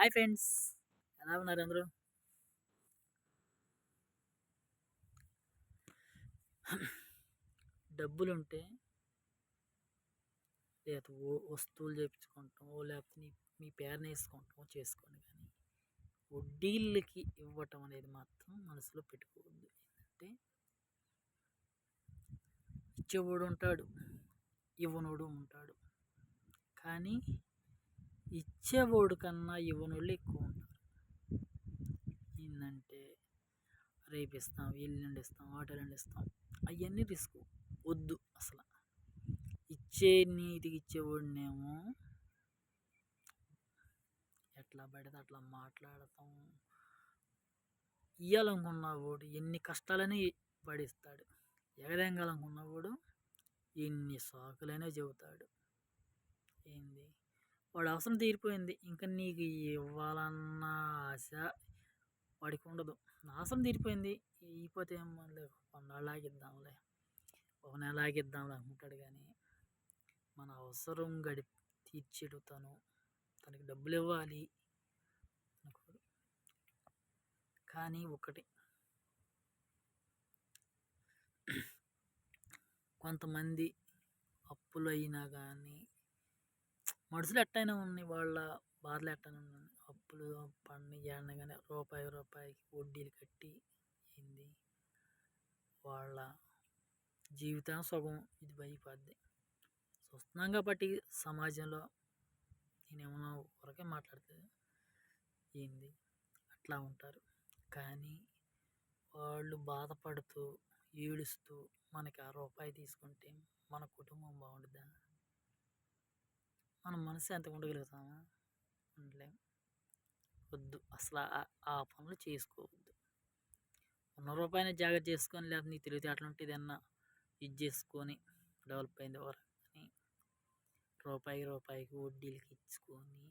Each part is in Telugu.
Hi friends. ఎలా ఉన్నారు అందరూ? డబ్బులుంటే లేకపోతే వస్తువులు చేయించుకుంటాం లేకపోతే నీ మీ పేరుని వేసుకుంటాం చేసుకోండి కానీ వడ్డీలకి ఇవ్వటం అనేది మాత్రం మనసులో పెట్టుకోవద్దు. ఏంటంటే ఇచ్చేవాడు ఉంటాడు ఇవ్వనోడు ఉంటాడు. కానీ ఇచ్చేవాడు కన్నా ఇవ్వనోళ్ళు ఎక్కువ ఉంటారు. ఏంటంటే రేపు ఇస్తాం ఎల్లుండి ఇస్తాం ఆటోలండి ఇస్తాం అవన్నీ రిస్క్. వద్దు అసలు. ఇచ్చే నీతికి ఇచ్చేవాడినేమో ఎట్లా పడితే అట్లా మాట్లాడతాం. ఇవ్వాలనుకున్నవాడు ఎన్ని కష్టాలని పడిస్తాడు. ఎగదెంగాలనుకున్నవాడు ఎన్ని సాకులైనా చెబుతాడు. ఏంది? వాడు అవసరం తీరిపోయింది. ఇంకా నీకు ఇవ్వాలన్న ఆశ వాడికి ఉండదు. నా అవసరం తీరిపోయింది. ఇవ్వకపోతే ఏమో కొన్నాళ్ళు ఆగిద్దాంలే. ఒక నెల ఆగిద్దాంలే అనుకుంటాడు కానీ మన అవసరం గడి తీర్చేడు తను. తనకి డబ్బులు ఇవ్వాలి అనుకోడు కానీ ఒకటి కొంతమంది అప్పులు అయినా కానీ మనుషులు ఎట్టయినా ఉన్నాయి వాళ్ళ బాధలు ఎట్టయినా ఉన్నాయి. అప్పులు పన్ను ఏమన్నా కానీ రూపాయి రూపాయికి వడ్డీలు కట్టి ఏంది? వాళ్ళ జీవితం సగం ఇది భయపడ్ది చూస్తున్నాం కాబట్టి సమాజంలో నేనేమన్నా వరకే మాట్లాడితే ఏంది? అట్లా ఉంటారు. కానీ వాళ్ళు బాధపడుతూ ఏడుస్తూ మనకి ఆ రూపాయి తీసుకుంటే మన కుటుంబం బాగుంటుందా మన మనసు ఎంత ఉండగలుగుతామా? ఉండలేం వద్దు. అసలు ఆ పనులు చేసుకోవద్దు. ఉన్న రూపాయిని జాగ్రత్త చేసుకొని లేకపోతే నీ తెలివితేటలు ఉంటే ఏదన్నా ఇది చేసుకొని డెవలప్ అయింది వరకు అని రూపాయి రూపాయికి వడ్డీలకి ఇచ్చుకొని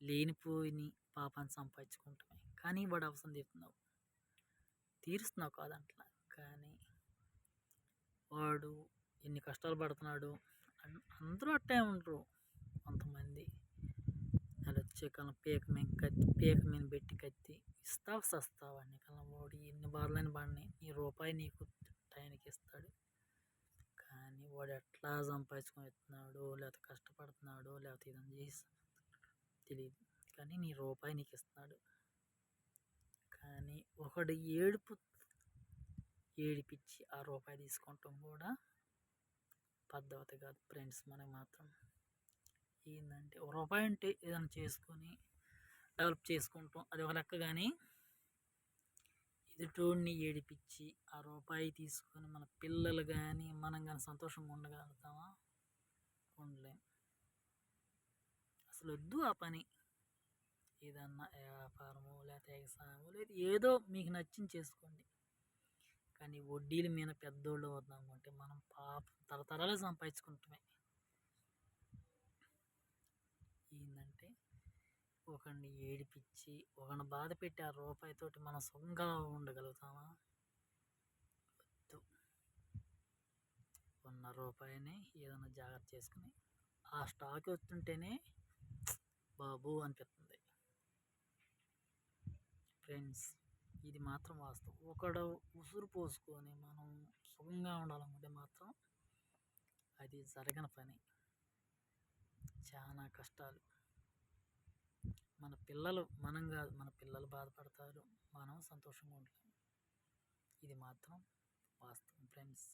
లేనిపోయి పాపాన్ని సంపాదించుకుంటామే కానీ వాడు అవసరం తీరుతున్నావు. తీరుస్తున్నావు కాదంట్లా కానీ వాడు ఎన్ని కష్టాలు పడుతున్నాడు అందరూ అట్టే ఉండరు. కొంతమంది అది వచ్చే కాలం పీక మీద కత్తి పీక మీద పెట్టి కత్తి ఇస్తావు సస్తావు అన్ని కాలం వాడు ఎన్ని బాధలైన పడినాయి నీ రూపాయి నీకు టైంకి ఇస్తాడు. కానీ వాడు ఎట్లా సంపాదించుకొని ఇస్తున్నాడు లేకపోతే కష్టపడుతున్నాడు లేకపోతే ఇదని చేసి తెలియదు కానీ నీ రూపాయి నీకు ఇస్తున్నాడు. కానీ ఒకడు ఏడుపు ఏడిపించి ఆ రూపాయి తీసుకుంటాం కూడా పద్ధతి కాదు ఫ్రెండ్స్ మనకి మాత్రం. ఏంటంటే ఒక రూపాయి ఉంటే ఏదైనా చేసుకొని డెవలప్ చేసుకుంటాం. అది ఒక లెక్క కానీ ఎదుటోడిని ఏడిపించి ఆ రూపాయి తీసుకొని మన పిల్లలు కానీ మనం కానీ సంతోషంగా ఉండగలుగుతామా? ఉండలేం. అసలు వద్దు ఆ పని. ఏదన్నా వ్యాపారము లేకపోతే ఎగసాము లేదు ఏదో మీకు నచ్చింది చేసుకోండి. కానీ వడ్డీల మీద పెద్దోళ్ళు అవుతాం అంటే మనం పాప తరతరాలు సంపాదించుకుంటామే ఏంటంటే ఒకరిని ఏడిపించి ఒకరిని బాధ పెట్టి ఆ రూపాయితోటి మనం సొంగా ఉండగలుగుతామా? వద్దు. ఉన్న రూపాయిని ఏదైనా జాగ్రత్త చేసుకుని ఆ స్టాక్ వస్తుంటేనే బాబు అనిపిస్తుంది. ఫ్రెండ్స్ ఇది మాత్రం వాస్తవం. ఒకడు ఉసురు పోసుకొని మనం సుఖంగా ఉండాలనుకుంటే మాత్రం అది జరగని పని. చాలా కష్టాలు. మన పిల్లలు మనం కాదు మన పిల్లలు బాధపడతారు. మనం సంతోషంగా ఉండలేము ఇది మాత్రం వాస్తవం ఫ్రెండ్స్.